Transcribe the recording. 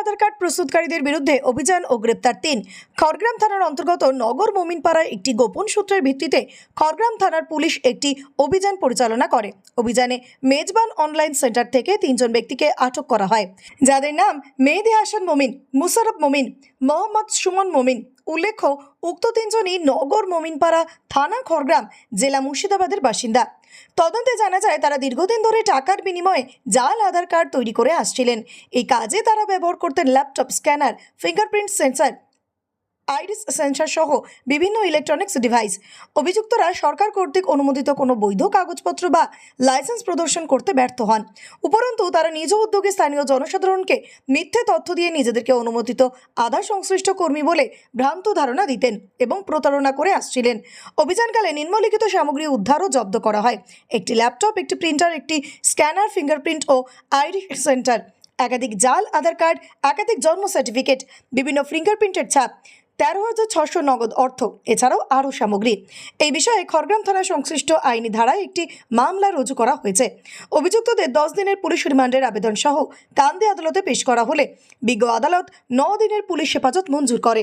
আধার card প্রস্তুতকারীদের বিরুদ্ধে অভিযান ও গ্রেপ্তার তিন। খড়গ্রাম থানার অন্তর্গত নগর মোমিনপাড়ায় একটি গোপন সূত্রের ভিত্তিতে খড়গ্রাম থানার পুলিশ একটি অভিযান পরিচালনা করে। অভিযানে মেজবান অনলাইন সেন্টার থেকে তিনজন ব্যক্তিকে আটক করা হয়। যাদের নাম মেহেদি হাসান মোমিন মুসারফ মোমিন, মোহাম্মদ সুমন মমিন উল্লেখ্য, উক্ত তিনজনই নগর মোমিনপাড়া থানা খড়গ্রাম জেলা মুর্শিদাবাদের বাসিন্দা। তদন্তে জানা যায়, তারা দীর্ঘদিন ধরে টাকার বিনিময়ে জাল আধার কার্ড তৈরি করে আসছিলেন। এই কাজে তারা ব্যবহার করতেন laptop, scanner, fingerprint sensor iris sensor সহ বিভিন্ন ইলেকট্রনিক্স ডিভাইস অভিযুক্তরা সরকার কর্তৃক অনুমোদিত কোনো বৈধ কাগজপত্র বা লাইসেন্স প্রদর্শন করতে ব্যর্থ হন। উপরন্তু, তারা নিজ উদ্যোগে স্থানীয় জনসাধারণকে মিথ্যে তথ্য দিয়ে নিজেদেরকে অনুমোদিত আধার সংশ্লিষ্ট কর্মী বলে ভ্রান্ত ধারণা দিতেন এবং প্রতারণা করে আসছিলেন। অভিযানকালে নিম্নলিখিত সামগ্রী উদ্ধার ও জব্দ করা হয়। একটি ল্যাপটপ একটি প্রিন্টার একটি স্ক্যানার ফিঙ্গারপ্রিন্ট ও আইরিস সেন্টার। একাধিক জাল, আধার কার্ড, একাধিক জন্ম সার্টিফিকেট বিভিন্ন ফিঙ্গারপ্রিন্টের ছাপ। তেরো হাজার ছশো নগদ অর্থ, এছাড়াও আরও সামগ্রী। এই বিষয়ে খড়গ্রাম থানা সংশ্লিষ্ট আইনি ধারায় একটি মামলা রুজু করা হয়েছে। অভিযুক্তদের দশ দিনের পুলিশ রিমান্ডের আবেদন সহ কান্দি আদালতে পেশ করা হলে বিজ্ঞ আদালত ন দিনের পুলিশ হেফাজত মঞ্জুর করে।